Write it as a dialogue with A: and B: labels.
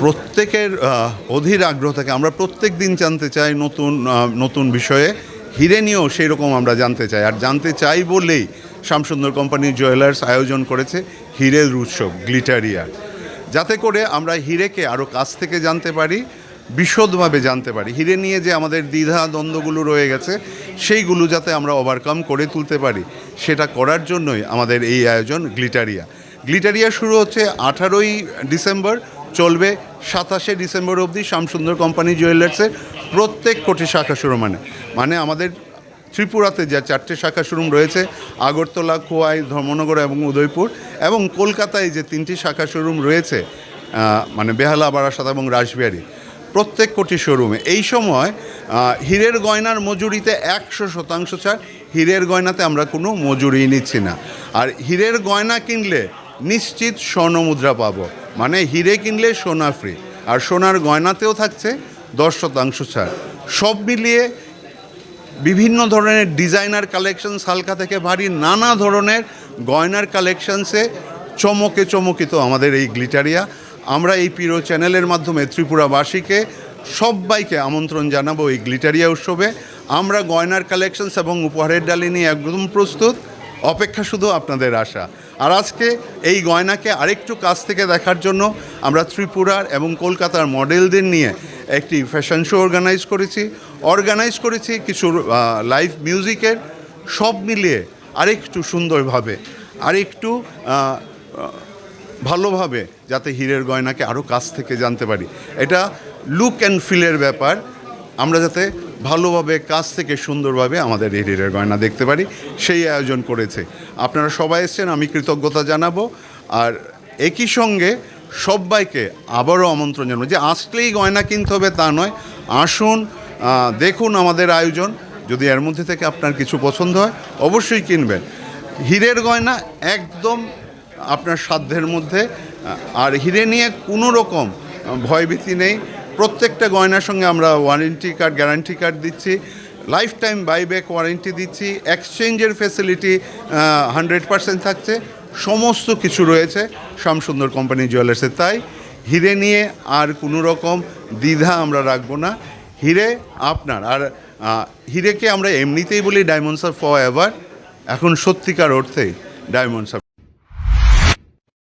A: প্রত্যেকের অধীর আগ্রহ থাকে। আমরা প্রত্যেক দিন জানতে চাই নতুন নতুন বিষয়ে। হিরে নিয়েও সেই রকম আমরা জানতে চাই। আর জানতে চাই বলেই শ্যামসুন্দর কোম্পানি জুয়েলার্স আয়োজন করেছে হিরের উৎসব গ্লিটারিয়া যাতে করে আমরা হিরেকে আরও কাছ থেকে জানতে পারি, বিশদভাবে জানতে পারি। হিরে নিয়ে যে আমাদের দ্বিধা দ্বন্দ্বগুলো রয়ে গেছে, সেইগুলো যাতে আমরা ওভারকাম করে তুলতে পারি, সেটা করার জন্যই আমাদের এই আয়োজন গ্লিটারিয়া। গ্লিটারিয়া শুরু হচ্ছে আঠারোই ডিসেম্বর। চলবে সাতাশে ডিসেম্বর অবধি শ্যামসুন্দর কোম্পানি জুয়েলার্সের প্রত্যেক কোটি শাখা শুরু মানে। মানে আমাদের ত্রিপুরাতে যা চারটে শাখা শোরুম রয়েছে, আগরতলা, খোয়াই, ধর্মনগর এবং উদয়পুর এবং কলকাতায় যে তিনটি শাখা শোরুম রয়েছে মানে বেহালা, বারাসাত এবং রাসবিহারী, প্রত্যেক কোটি শোরুমে। এই সময় হীরের গয়নার মজুরিতে একশো শতাংশ ছাড়, হীরের গয়নাতে আমরা কোনো মজুরি নিচ্ছি না। আর হীরের গয়না কিনলে নিশ্চিত স্বর্ণ মুদ্রা পাবো। মানে হিরে কিনলে সোনা ফ্রি আর সোনার গয়নাতেও থাকছে দশ শতাংশ ছাড়। সব মিলিয়ে বিভিন্ন ধরনের ডিজাইনার কালেকশনস হালকা থেকে ভারী, নানা ধরনের গয়নার কালেকশনসে চমকে চমকিত আমাদের এই গ্লিটারিয়া আমরা এই পিরো চ্যানেলের মাধ্যমে ত্রিপুরাবাসীকে সবাইকে আমন্ত্রণ জানাব এই গ্লিটারিয়া উৎসবে। আমরা গয়নার কালেকশনস এবং উপহারের ডালি নিয়ে একদম প্রস্তুত। অপেক্ষা শুধু আপনাদের আশা। আর আজকে এই গয়নাকে আরেকটু কাছ থেকে দেখার জন্য আমরা ত্রিপুরার এবং কলকাতার মডেলদের নিয়ে একটি ফ্যাশন শো অর্গানাইজ করেছি। অর্গানাইজ করেছি কিছু লাইভ মিউজিকের সব মিলিয়ে আরেকটু সুন্দরভাবে, আরেকটু ভালোভাবে যাতে হীরের গয়নাকে আরও কাছ থেকে জানতে পারি। এটা লুক অ্যান্ড ফিলের ব্যাপার। আমরা যাতে ভালোভাবে, কাছ থেকে সুন্দরভাবে আমাদের এই গয়না দেখতে পারি। সেই আয়োজন করেছে। আপনারা সবাই এসছেন, আমি কৃতজ্ঞতা জানাব। আর একই সঙ্গে সবাইকে আবারও আমন্ত্রণ জানাব যে আসলেই গয়না কিনতে হবে তা নয়। আসুন দেখুন আমাদের আয়োজন। যদি এর মধ্যে থেকে আপনার কিছু পছন্দ হয়, অবশ্যই কিনবেন। হীরের গয়না একদম আপনার সাধ্যের মধ্যে। আর হিরে নিয়ে কোনো রকম ভয়ভীতি নেই। প্রত্যেকটা গয়নার সঙ্গে আমরা ওয়ারেন্টি কার্ড গ্যারান্টি কার্ড দিচ্ছি লাইফ টাইম বাইব্যাক ওয়ারেন্টি দিচ্ছি এক্সচেঞ্জের ফেসিলিটি হান্ড্রেড পার্সেন্ট থাকছে, সমস্ত কিছু রয়েছে, শ্যামসুন্দর কোম্পানি জুয়েলার্সে তাই হিরে নিয়ে আর কোনো রকম দ্বিধা আমরা রাখব না। হিরে আপনার, আর হিরেকে আমরা এমনিতেই বলি ডায়মন্ডস আর ফর এভার এখন সত্যিকার অর্থেই ডায়মন্ডস